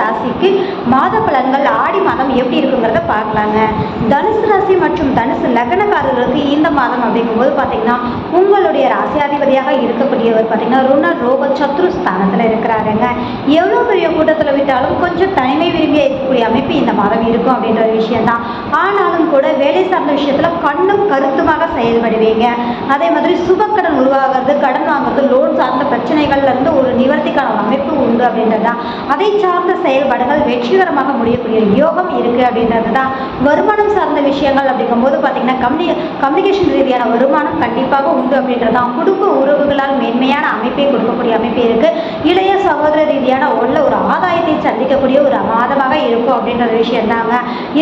ராசிக்கு மாத பலன்கள் ஆடி மாதம் எப்படி இருக்குங்கிறத பார்க்கலாங்க. தனுசு ராசி மற்றும் தனுசு லக்னக்காரர்களுக்கு இந்த மாதம் அப்படிங்கும்போது பார்த்தீங்கன்னா உங்களுடைய ராசியாதிபதியாக இருக்கக்கூடியவர் பார்த்தீங்கன்னா ருண ரோக சத்ரு ஸ்தானத்தில் இருக்கிறாருங்க. எவ்வளோ பெரிய கூட்டத்தில் விட்டாலும் கொஞ்சம் தனிமை விரும்பிய இருக்கக்கூடிய அமைப்பு இந்த மாதம் இருக்கும் அப்படின்ற ஒரு விஷயம்தான். ஆனாலும் கூட வேலை சார்ந்த விஷயத்தில் கண்ணும் கருத்துமாக செயல்படுவீங்க. அதே மாதிரி சுபக்கடன் உருவாகிறது கடன் வாங்குறது லோன் பிரச்சனைகள்லேருந்து பிரச்சனைகள்ல இருந்து ஒரு நிவர்த்திக்கான அமைப்பு உண்டு அப்படின்றது தான் அதை சார்ந்த செயல்பாடுகள் வெற்றிகரமாக முடியக்கூடிய யோகம் இருக்கு அப்படின்றது தான் வருமானம் சார்ந்த விஷயங்கள் அப்படிங்கும்போது பார்த்தீங்கன்னா கம்யூனி கம்யூனிகேஷன் ரீதியான வருமானம் கண்டிப்பாக உண்டு அப்படின்றது தான் குடும்ப உறவுகளால் மேன்மையான அமைப்பை கொடுக்கக்கூடிய அமைப்பு இருக்கு. இளைய சகோதர ரீதியான உள்ள ஒரு ஆதாயத்தை சந்திக்கக்கூடிய ஒரு மாதமாக இருக்கும் அப்படின்ற ஒரு விஷயம் தாங்க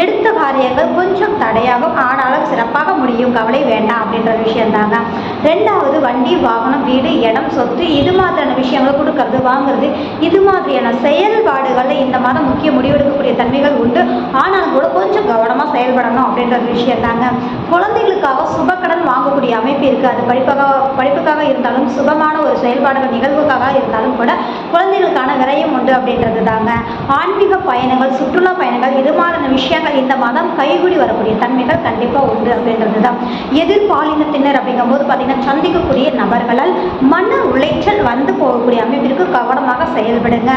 எடுத்த காரியங்கள் கொஞ்சம் தடையாகும். ஆனாலும் சிறப்பாக முடியும். கவலை வேண்டாம் அப்படின்ற ஒரு விஷயம் தாங்க ரெண்டாவது வண்டி வாகனம் வீடு இடம் சொத்து இது மாதிரியான விஷயங்களை கொடுக்கறது வாங்குறது இது மாதிரியான செயல்பாடுகளில் இந்த மாதம் முக்கிய முடிவெடுக்கக்கூடிய தன்மைகள் உண்டு. ஆனாலும் கூட கொஞ்சம் கவனமாக செயல்படணும் அப்படின்ற விஷயம் தாங்க. குழந்தைகளுக்காக சுபக்கடன் வாங்கக்கூடிய அமைப்பு இருக்குது அது படிப்பாக படிப்புக்காக இருந்தாலும் சுபமான ஒரு செயல்பாடுகள் நிகழ்வுக்காக இருந்தாலும் கூட குழந்தைகளுக்கான விரயம் உண்டு அப்படின்றது தாங்க. ஆன்மீக பயணங்கள் சுற்றுலா பயணங்கள் இது மாதிரியான விஷயங்கள் இந்த மாதம் கைகூடி வரக்கூடிய தன்மைகள் கண்டிப்பாக உண்டு அப்படின்றது தான். எதிர்பாலினத்தினர் அப்படிங்கும்போது பார்த்தீங்கன்னா சந்திக்கக்கூடிய நபர்களால் மன உளைச்சல் நண்பர்கள் வந்து போகக்கூடிய அமைப்பிற்கு கவனமாக செயல்படுங்க.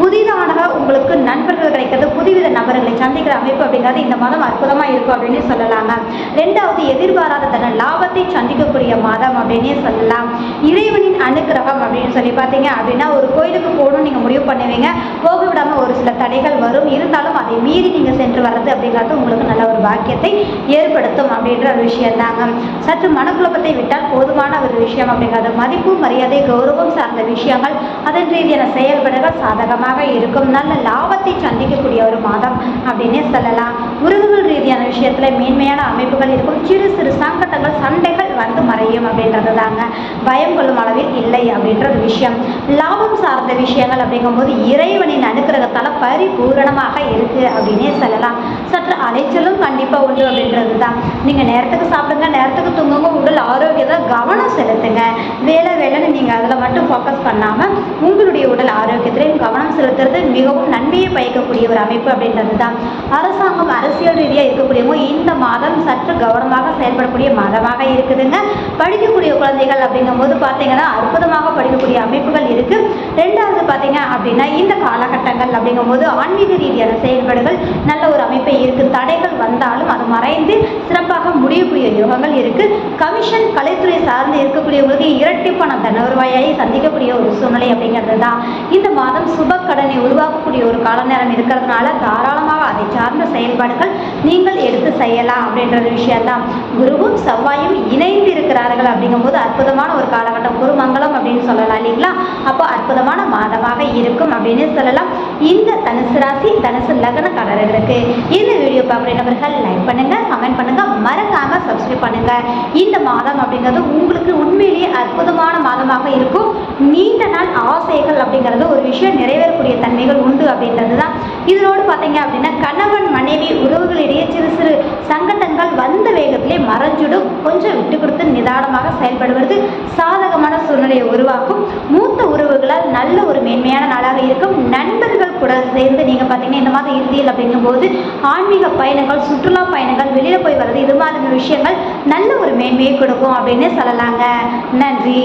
புதிதாக உங்களுக்கு நண்பர்கள் கிடைக்கிறது புதுவித நபர்களை சந்திக்கிற அமைப்பு அப்படிங்கிறது இந்த மாதம் அற்புதமாக இருக்கும் அப்படின்னு சொல்லலாங்க. ரெண்டாவது எதிர்பாராத தன லாபத்தை சந்திக்கக்கூடிய மாதம் அப்படின்னே சொல்லலாம். இறைவனின் அனுகிரகம் அப்படின்னு சொல்லி பார்த்தீங்க அப்படின்னா ஒரு கோயிலுக்கு போகணும்னு நீங்கள் முடிவு பண்ணுவீங்க. போக விடாமல் ஒரு சில தடைகள் வரும். இருந்தாலும் அதை மீறி நீங்கள் சென்று வர்றது அப்படிங்கிறது உங்களுக்கு நல்ல ஒரு பாக்கியத்தை ஏற்படுத்தும் அப்படின்ற ஒரு விஷயம் தாங்க சற்று மனக்குழப்பத்தை விட்டால் போதுமான ஒரு விஷயம் அப்படிங்கிறது மதிப்பு மரியாதை கௌரவம் சார்ந்த விஷயங்கள் அதன் ரீதியான செயல்பாடுகள் சாதகமாக இருக்கும். நல்ல லாபத்தை சந்திக்கக்கூடிய ஒரு மாதம் அப்படின்னே சொல்லலாம். உறவுகள் ரீதியான விஷயத்தில் மேன்மையான அமைப்புகள் இருக்கும். சிறு சிறு சங்கடங்கள் சண்டைகள் வந்து மறையும் அப்படின்றது தாங்க. பயம் கொள்ளும் அளவில் இல்லை அப்படின்ற ஒரு விஷயம். லாபம் சார்ந்த விஷயங்கள் அப்படிங்கும்போது இறைவனின் அனுக்கிரகத்தால் பரிபூரணமாக இருக்கு அப்படின்னே சொல்லலாம். சற்று அலைச்சலும் கண்டிப்பாக உண்டு அப்படின்றது தான் நீங்கள் நேரத்துக்கு சாப்பிடுங்க நேரத்துக்கு தூங்குங்க உடல் ஆரோக்கியத்தை கவனம் செலுத்துங்க வேலை வேலைன்னு நீங்கள் அதில் மட்டும் ஃபோக்கஸ் பண்ணாமல் உங்களுடைய உடல் ஆரோக்கியத்திலையும் கவனம் செலுத்துறது மிகவும் நன்மையை பயக்கக்கூடிய ஒரு அமைப்பு அப்படின்றது தான் அரசாங்கம் அரசியல் ரீதியாக இருக்கக்கூடியவங்க இந்த மாதம் சற்று கவனமாக செயல்படக்கூடிய மாதமாக இருக்குதுங்க. படிக்கக்கூடிய குழந்தைகள் அப்படிங்கும்போது பார்த்தீங்கன்னா அற்புதமாக படிக்கக்கூடிய அமைப்புகள் இருக்கு. ரெண்டாவது பார்த்தீங்க அப்படின்னா இந்த காலகட்டங்கள் அப்படிங்கும்போது ஆன்மீக ரீதியான செயல்பாடுகள் நல்ல ஒரு அமைப்பை இருக்கு. தடைகள் வந்தாலும் அமைந்து சிறப்பாக முடியக்கூடிய யோகங்கள் இருக்கு. கமிஷன் கலைத்துறை சார்ந்து இருக்கக்கூடியவங்களுக்கு இரட்டிப்பான தன வருவாயை சந்திக்கக்கூடிய ஒரு சூழ்நிலை அப்படிங்கிறது தான் இந்த மாதம் சுப கடனை உருவாக்கக்கூடிய ஒரு கால நேரம் இருக்கிறதுனால தாராளமாக சார்ந்த செயல்பாடுகள் நீங்கள் எடுத்து செய்யலாம் அப்படின்ற ஒரு விஷயம்தான். குருவும் செவ்வாயும் இணைந்து இருக்கிறார்கள் அப்படிங்கும்போது அற்புதமான ஒரு காலகட்டம். குருமங்கலம் அப்படின்னு சொல்லலாம் இல்லைங்களா? அப்போ அற்புதமான மாதமாக இருக்கும் அப்படின்னு சொல்லலாம். இந்த தனுசு ராசி தனுசு லக்னக்காரர்களுக்கு இந்த வீடியோ பார்க்குற நபர்கள் லைக் பண்ணுங்க கமெண்ட் பண்ணுங்க. மறக்காம சப்ஸ்கிரைப் பண்ணுங்க. இந்த மாதம் அப்படிங்கிறது உங்களுக்கு உண்மையிலேயே அற்புதமான மாதமாக இருக்கும். நீண்ட நாள் ஆசைகள் அப்படிங்கிறது ஒரு விஷயம் நிறைவேறக்கூடிய தன்மைகள் அப்படின்றது தான் இதனோடு பார்த்தீங்க அப்படின்னா கணவன் மனைவி உறவுகளிடையே சிறு சிறு சங்கடங்கள் வந்த வேகத்திலே மறைஞ்சிடும். கொஞ்சம் விட்டு கொடுத்து நிதானமாக செயல்படுவது சாதகமான சூழ்நிலையை உருவாக்கும். மூத்த உறவுகளால் நல்ல ஒரு மேன்மையான நாளாக இருக்கும். நண்பர்கள் கூட சேர்ந்து நீங்கள் பார்த்தீங்கன்னா இந்த மாதிரி இறுதியில் அப்படிங்கும்போது ஆன்மீக பயணங்கள் சுற்றுலா பயணங்கள் வெளியில் போய் வர்றது இது மாதிரி விஷயங்கள் நல்ல ஒரு மேன்மையை கொடுக்கும் அப்படின்னு சொல்லலாங்க. நன்றி.